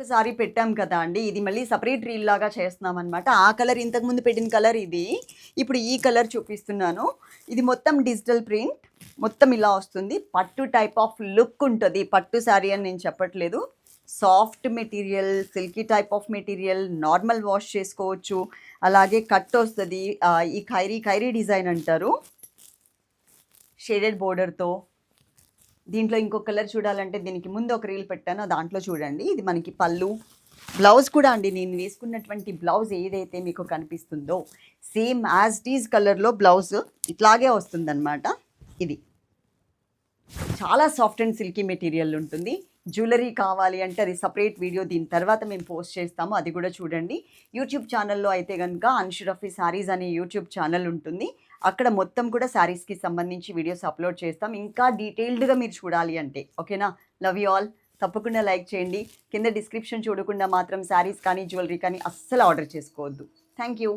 ఒకసారి పెట్టాం కదా అండి. ఇది మళ్ళీ సపరేట్ రీల్ లాగా చేస్తున్నాం అనమాట ఆ కలర్ ఇంతకుముందు పెట్టిన కలర్ ఇది. ఇప్పుడు ఈ కలర్ చూపిస్తున్నాను. ఇది మొత్తం డిజిటల్ ప్రింట్. మొత్తం ఇలా వస్తుంది. పట్టు టైప్ ఆఫ్ లుక్ ఉంటుంది. పట్టు శారీ అని నేను చెప్పట్లేదు. Soft material silky type of material normal wash చేసుకోవచ్చు. అలాగే కట్ వస్తుంది. ఈ ఖైరీ ఖైరీ డిజైన్ అంటారు. షేడెడ్ బోర్డర్తో. దీంట్లో ఇంకో కలర్ చూడాలంటే దీనికి ముందు ఒక రీల్ పెట్టానో దాంట్లో చూడండి. ఇది మనకి పళ్ళు. బ్లౌజ్ కూడా అండి నేను వేసుకున్నటువంటి బ్లౌజ్ ఏదైతే మీకు కనిపిస్తుందో సేమ్ యాజ్ టీజ్ కలర్లో బ్లౌజ్ ఇట్లాగే వస్తుందన్నమాట. ఇది. చాలా సాఫ్ట్ అండ్ సిల్కీ మెటీరియల్ ఉంటుంది. జ్యువెలరీ కావాలి అంటే అది సపరేట్ వీడియో దీని తర్వాత మేము పోస్ట్ చేస్తాము అది కూడా చూడండి. యూట్యూబ్ ఛానల్లో అయితే కనుక అన్షురఫీ శారీస్ అనే యూట్యూబ్ ఛానల్ ఉంటుంది. అక్కడ మొత్తం కూడా శారీస్కి సంబంధించి వీడియోస్ అప్లోడ్ చేస్తాం. ఇంకా డీటెయిల్డ్గా మీరు చూడాలి అంటే ఓకేనా లవ్ యూ ఆల్ తప్పకుండా లైక్ చేయండి. కింద డిస్క్రిప్షన్ చూడకుండా మాత్రం శారీస్ కానీ జ్యువెలరీ కానీ అస్సలు ఆర్డర్ చేసుకోవద్దు. Thank you